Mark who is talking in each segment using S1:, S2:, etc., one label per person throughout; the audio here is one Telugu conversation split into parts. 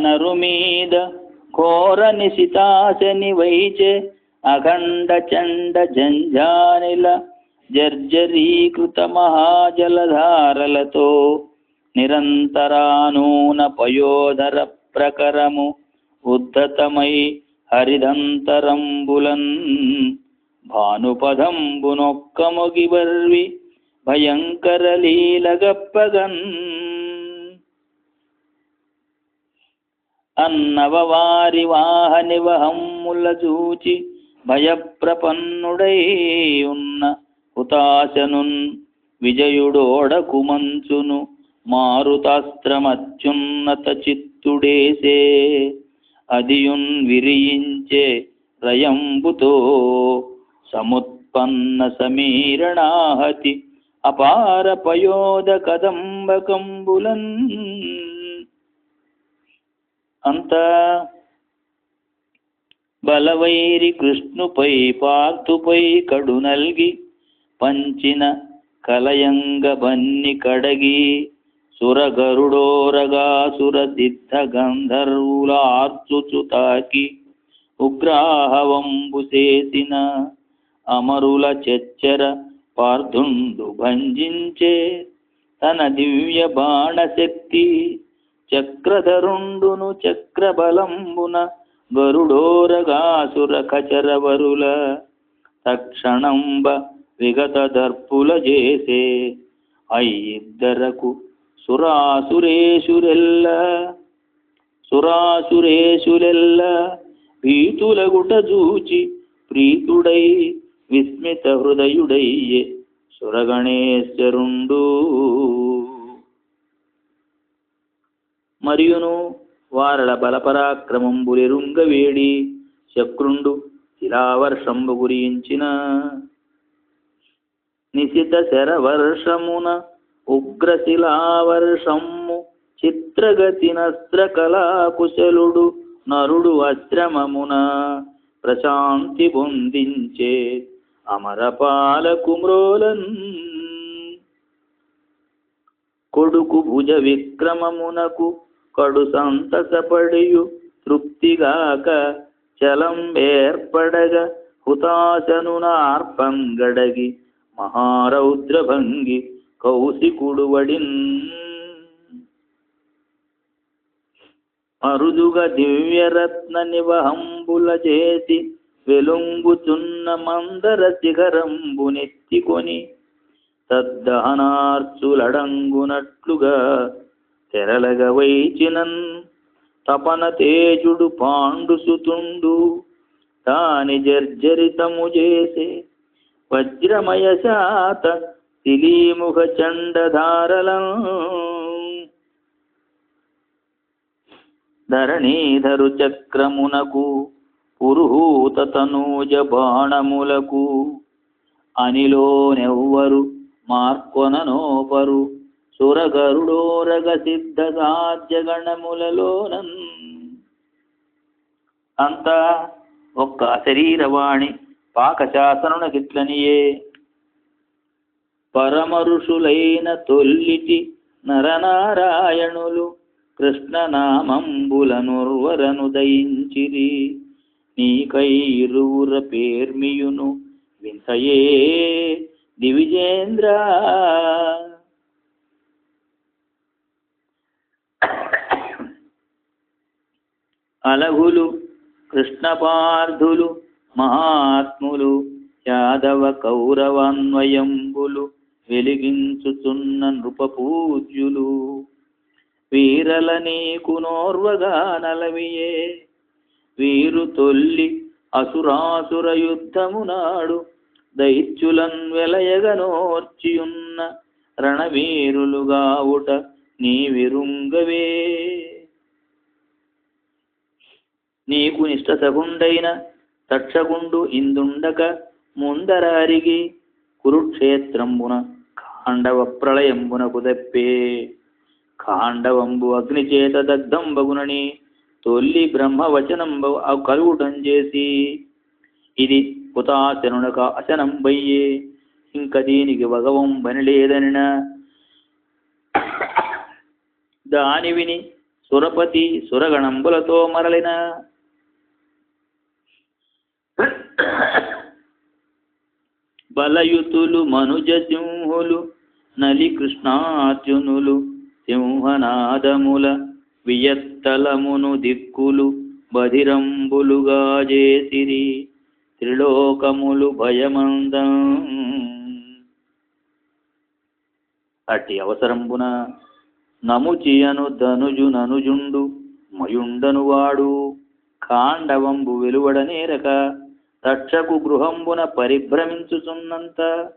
S1: ఆ నరు మీద ఘోర నిశితాశని వైచే అఖండ చండ జంజానిల జర్జరీకృత మహాజలధారలతో నిరంతరానూన పయోధర ప్రకరము ఉద్ధతమై హరిదంతరంబులన్ భానుపదంబునొక్కముగివర్వి భయంకర లీలగప్పగన్ అన్నవవారి వాహని వహమ్ముల చూచి భయప్రపన్నుడై ఉన్న హుతాశనున్ విజయుడోడకు మంచును మారుతాస్త్రమత్యున్నత చిత్తుడేసే అదియున్ విరియించే రయంబుతో సముత్పన్న సమీరణాహతి అపార పయోద కదంబకంబులన్ అంత బలవైరి కృష్ణుపై పార్థుపై కడు నల్గి పంచిన కలయంగ బన్ని కడగి సురగరుడోరగా సురసిద్ధ గంధర్వులార్చుచు తాకి ఉగ్రాహవంబు చేసిన అమరుల చెచ్చర పార్థుండు భంజించే తన దివ్య బాణశక్తి చక్రధరుండును చక్రబలంబున గరుడోరగాసుర కచరవరుల తక్షణంబ విగత దర్పుల చేసే అయ్యిద్దరకు సురాసురేషురెల్ల సురాసురేషులెల్ల భీతులగుట చూచి ప్రీతుడై విస్మిత హృదయుడయ్యే సురగణేశ్వరుండూ. మరియును వారల బలపరాక్రమంబులెరుంగవేడి శక్రుండు శిలావర్షంబు గురించిన. నిశిత శరవర్షమున ఉగ్రశిలావర్షము చిత్రగతినస్త్ర కళాకుశలుడు నరుడు అశ్రమమున ప్రశాంతి పొందించే అమరపాలకుమ్రోలన్. కొడుకు భుజ విక్రమమునకు కడు సంతసపడియు తృప్తిగాక చలం ఏర్పడగ హుతాశనునార్పంగడగి మహారౌద్రభంగి కౌశికుడువడిన్. అరుదుగా దివ్యరత్న నివహంబుల చేసి వెలుంగుచున్న మందర శిఖరంబు నెత్తికొని తద్దహనార్చులడంగునట్లుగా తెరలగ వైచినన్ తపన తేజుడు పాండుసుతుండు తాని జర్జరితము చేసే వజ్రమయ శాత తిలీముఖ చండధారలం. ధరణీధరు చక్రమునకు పురుహూత తనూజ బాణములకు. అనిలోనెవ్వరు మార్కొననోపరు. సురగరుడోరగ సిద్ధ సాధ్యగణములలోనన్. అంతా ఒక్క శరీరవాణి పాకశాసనునకిట్లనియే పరమరుషులైన తొల్లిటి నరనారాయణులు కృష్ణనామంబులనుర్వరను దయించిరి నీకైరువుర పేర్మియును వింతయే. దివిజేంద్ర అలగులు కృష్ణపార్థులు మహాత్ములు యాదవ కౌరవాన్వయంబులు వెలిగించుచున్న నృపపూజ్యులు. వీరల నీకు నోర్వగా నలవియే వీరు తొల్లి అసురాసుర యుద్ధమునాడు దైత్యులన్ వెలయగనోర్చియున్న రణవీరులుగావుట నీ విరుంగవే నీకు నిష్ట సగుండైన తక్షగుండు ఇందుండక ముందరారిగి కురుక్షేత్రంబున కాండవ ప్రళయంబునకు తప్పే కాండవంబు అగ్నిచేత దగ్ధంబగునని తొల్లి బ్రహ్మవచనంబు కలుగుటం చేసి. ఇది హుతాశనునక అశనంబయ్యే. ఇంక దీనికి భగవం బనిలేదనిన దాని విని సురపతి సురగణంబులతో మరలిన. బలయుతులు మనుజ సింహులు నలి కృష్ణార్జునులు సింహనాదముల వియత్తలమును దిక్కులు బధిరంబులుగా చేసిరి త్రిలోకములు భయమందం. అట్టి అవసరంబున నముచియను ధనుజు ననుజుండు మయుండను వాడు కాండవంబు వెలువడనేరక రక్షకు గృహంబున పరిభ్రమించుచున్నంత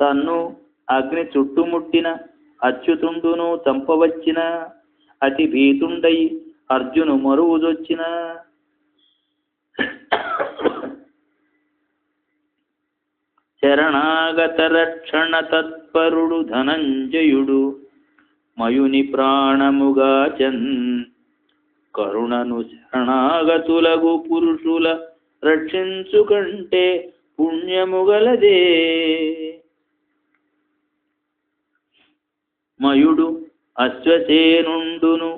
S1: తన్ను అగ్ని చుట్టుముట్టిన అచ్యుతుండును చంపవచ్చిన అతి భీతుండై అర్జును మరువుదొచ్చిన. శరణాగత రక్షణ తత్పరుడు ధనంజయుడు మయుని ప్రాణముగాచన్. కరుణను శరణాగతులగు పురుషుల రక్షించుకంటే పుణ్యముగలదే మయుడు అశ్వసేనుండును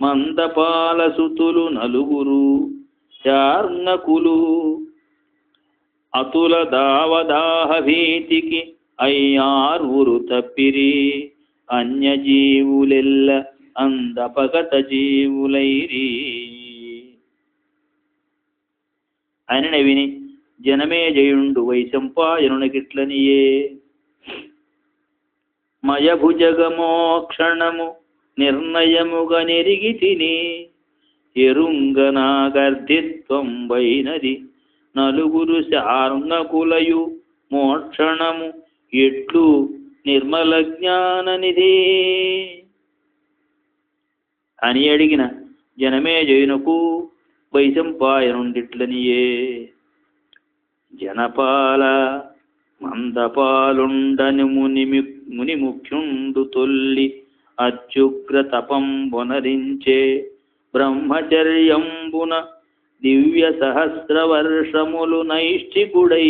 S1: మందపాలసుతులు నలుగురు చార్ణకులు అతుల దావదాహ భీతికి అయ్యార్వురు తప్పిరి అన్యజీవులెల్ల అందపగత జీవులైరీ. ఆయన విని జనమే జయుండు వైశంపాయనునకిట్లనియే మయభుజగమోక్షణము నిర్ణయముగా నెరిగి తిని ఎరుంగనాగర్ధిత్వం వైనది నలుగురు శార్ణకులయు మోక్షణము ఎట్లు నిర్మల జ్ఞాననిధి అని అడిగిన జనమే జయునకు వైశంపాయనుండిట్లనియే. జనపాల మందపాలుండని ముని ముని ముఖ్యుండు తొల్లి అత్యుగ్ర తపంబునరించే బ్రహ్మచర్యంబున దివ్య సహస్రవర్షములు నైష్ఠికుడై.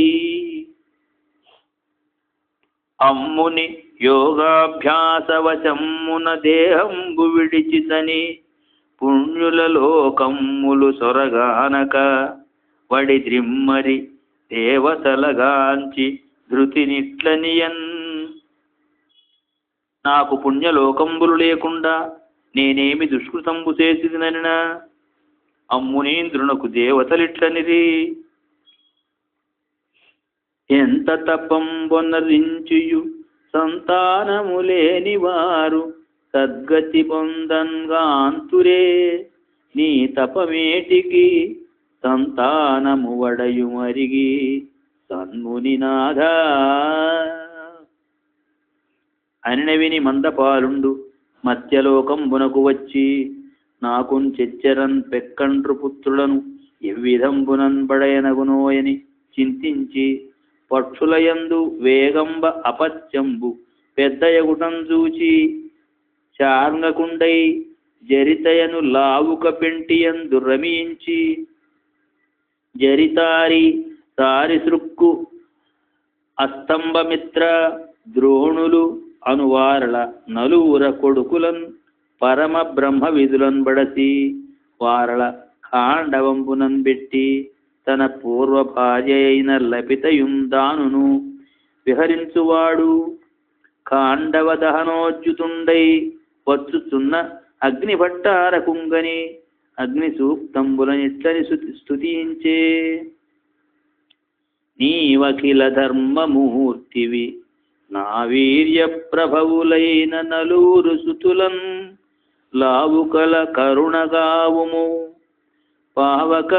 S1: అమ్ముని యోగాభ్యాసవశమ్మున దేహంబు విడిచితని పుణ్యుల లోకమ్ములు సొరగానక వడి ద్రిమ్మరి దేవతలగాంచి ధృతినిట్లనియన్ నాకు పుణ్యలోకంబులు లేకుండా నేనేమి దుష్కృతంబు చేసిననినా? అమ్మునీంద్రునకు దేవతలిట్లనిది. ఎంత తపంబొనరించుయు సంతానము లేని వారు సద్గతి పొందంగాంతురే నీ తపమేటికి సంతానము వడయు మరిగి సన్మునినాథ అని విని మందపాలుండు మత్స్యలోకంబునకు వచ్చి నాకున్ చెచ్చరన్ పెక్కండ్రు పుత్రులను ఎవ్విధంబునన్ బడయనగునోయని చింతించి పక్షులయందు వేగంబ అపత్యంబు పెద్దయగుటం చూచి చాంగకుండై జరితయను లావుక పెంటియందు రమించి జరితారి తారిసృక్కు అస్తంభమిత్ర ద్రోణులు అనువారల నలువుర కొడుకులన్ పరమ బ్రహ్మ విధులన్ బడసి వారల కాండవంబునన్ పెట్టి తన పూర్వ భార్య అయిన లపితయుందానును విహరించువాడు. కాండవ దహనోజ్యుతుండై వచ్చుచున్న అగ్నిభట్టార కుంగని అగ్ని సూక్తంబులనిట్లని స్థుతించే నీవఖిల ధర్మమూర్తివి నా వీర్య ప్రభవులైన నలుగురు సుతులం లావుకల కరుణగావుము. పావక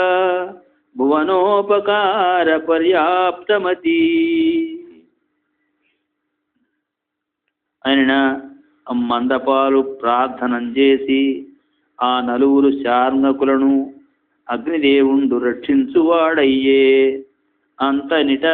S1: భువనోపకార పర్యాప్తమతి. ఆయన మందపాలు ప్రార్థనం చేసి ఆ నలుగురు శార్ణకులను అగ్నిదేవుండు రక్షించువాడయ్యే. అంతనిట